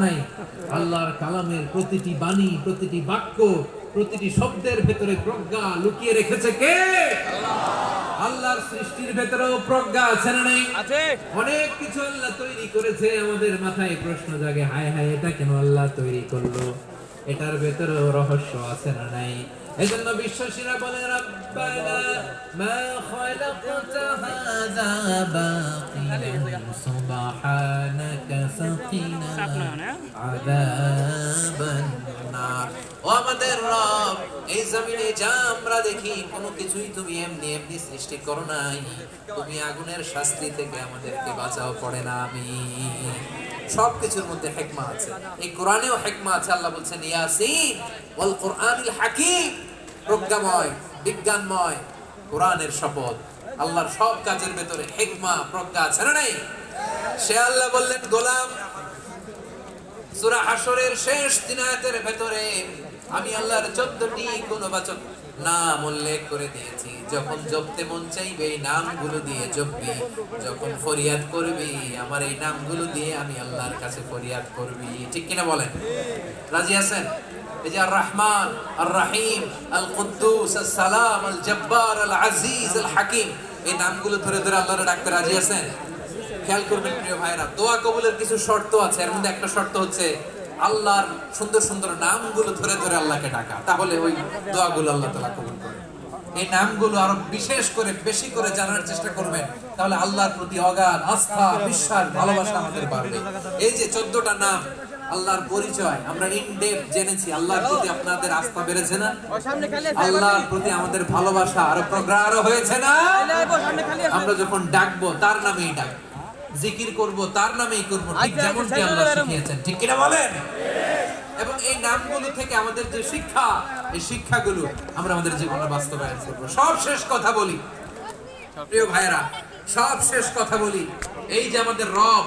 নাই? আল্লাহর কালামের প্রতিটি বাণী প্রতিটি বাক্য প্রতিটি শব্দের ভেতরে প্রজ্ঞা লুকিয়ে রেখেছে কে? আল্লাহর সৃষ্টির ভেতরেও প্রজ্ঞা আছে না নাই? অনেক কিছু আল্লাহ তৈরি করেছে। আমাদের মাথায় প্রশ্ন জাগে হায় হায় এটা কেন আল্লাহ তৈরি করল? এটার ভেতরেও রহস্য আছে না নাই? এজন্য বিশ্বাসীরা বলে রাব্বানা মা খালাকতা হাযা সুবহানাকা ও আমাদের রব, এই জমিনে যা আমরা দেখি, কোনো কিছুই তুমি এমনি এমনি সৃষ্টি করো নাই। তুমি আগুনের শাস্তি থেকে আমাদেরকে বাঁচাও, পড়ে না আমি সবকিছুর মধ্যে হেকমা আছে। এই কোরআনেও হেকমা আছে, আল্লাহ বলছেন প্রজ্ঞাময়, বিজ্ঞানময়, কোরআনের শপথ। আল্লাহর সব কাজের ভেতরে হেকমা, প্রজ্ঞা আছে না নাই? সে আল্লাহ বললেন, গোলাম সূরা হাসরের শেষ তিন আয়াতের ভেতরে আমি আল্লাহর চোদ্দটি গুণবাচক নাম উল্লেখ করে দিয়েছি। যখন জপতে মন চাইবে, এই নামগুলো দিয়ে জপবি। যখন ফরিয়াদ করবি, আমার এই নামগুলো দিয়ে আমি আল্লাহর কাছে ফরিয়াদ করবি। ঠিক কিনা বলেন? রাজি আছেন? এই যে আর রহমান আর রাহিম আল কুদ্দুস আল সালাম আল জব্বার আল আজিজ আল হাকিম এই নামগুলো ধরে ধরে আল্লাহর ডাকতে রাজি আছেন? খেয়াল করবেন প্রিয় ভাইরা দোয়া কবুলের কিছু শর্ত আছে। এর মধ্যে একটা শর্ত হচ্ছে আল্লাহর সুন্দর সুন্দর নামগুলো ধরে ধরে আল্লাহকে ডাকা। তাহলে ওই দোয়াগুলো আল্লাহ তাআলা কবুল করে এই নামগুলো আরও বিশেষ করে, বেশি করে জানার চেষ্টা করবেন, তাহলে আল্লাহর প্রতি অগাধ আস্থা, বিশ্বাস, ভালোবাসা আমাদের বাড়বে। এই যে চোদ্দটা নাম, আল্লাহর পরিচয়, আমরা ইন ডেপথ জেনেছি, আল্লাহর প্রতি আপনাদের আস্থা বেড়েছে না? আল্লাহর প্রতি আমাদের ভালোবাসা আরও প্রগাঢ় হয়েছে না? আমরা যখন ডাকবো, তার নামেই ডাকবো। জিকির করব তার নামেই করব ঠিক যেমনটি যেমন আচ্ছা, কি আল্লাহ শিখিয়েছেন। ঠিক কিনা বলেন? এবং এই নামগুলো থেকে আমাদের যে শিক্ষা এই শিক্ষাগুলো আমরা আমাদের জীবনে বাস্তবায়ন করব। সব শেষ কথা বলি। প্রিয় ভাইরা সব শেষ কথা বলি। এই যে আমাদের রব